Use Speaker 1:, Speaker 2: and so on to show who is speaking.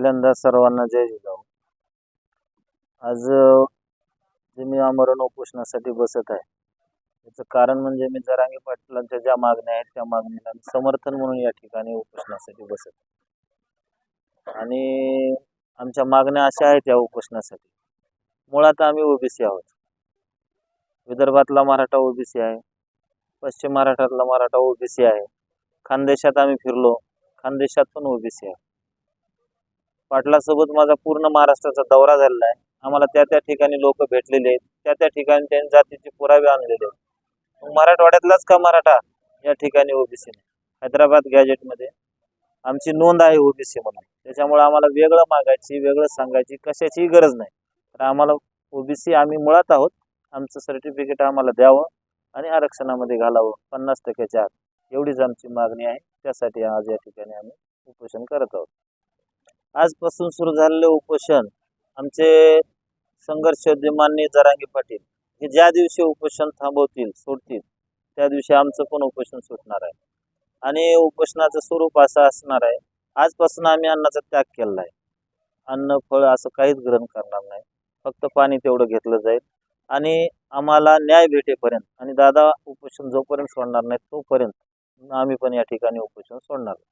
Speaker 1: पहिल्यांदा सर्वांना जय जिजाऊ. आज जे मी आमरण उपोषणासाठी बसत आहे याचं कारण म्हणजे मी जरांगी पाटलांच्या ज्या मागण्या आहेत त्या मागणीला समर्थन म्हणून या ठिकाणी उपोषणासाठी बसत आहे. आणि आमच्या मागण्या अशा आहेत या उपोषणासाठी. मुळात आम्ही ओबीसी आहोत. विदर्भातला मराठा ओबीसी आहे पश्चिम महाराष्ट्रातला मराठा ओबीसी आहे खानदेशात आम्ही फिरलो खानदेशात पण ओबीसी आहे. पाटलासोबत माझा पूर्ण महाराष्ट्राचा दौरा झालेला आहे. आम्हाला त्या त्या ठिकाणी लोक भेटलेले आहेत. त्या त्या ठिकाणी त्यांनी जातीचे पुरावे आणलेले आहेत. मराठवाड्यातलाच का मराठा? या ठिकाणी ओबीसी हैदराबाद गॅजेटमध्ये आमची नोंद आहे ओबीसी म्हणून. त्याच्यामुळे आम्हाला वेगळं मागायची वेगळं सांगायची कशाचीही गरज नाही. तर आम्हाला ओबीसी आम्ही मुळात आहोत. आमचं सर्टिफिकेट आम्हाला द्यावं आणि आरक्षणामध्ये घालावं. पन्नास टक्क्याच्या आत. एवढीच आमची मागणी आहे. त्यासाठी आज या ठिकाणी आम्ही उपोषण करत आहोत. आजपासून सुरू झालेले उपोषण आमचे संघर्ष माननीय जरांगे पाटील हे ज्या दिवशी उपोषण थांबवतील सोडतील त्या दिवशी आमचं पण उपोषण सुटणार आहे. आणि उपोषणाचं स्वरूप असं असणार आहे. आजपासून आम्ही अन्नाचा त्याग केलेला आहे. अन्न फळ असं काहीच ग्रहण करणार नाही. फक्त पाणी तेवढं घेतलं जाईल. आणि आम्हाला न्याय भेटेपर्यंत आणि दादा उपोषण जोपर्यंत सोडणार नाही तोपर्यंत आम्ही पण या ठिकाणी उपोषण सोडणार नाही.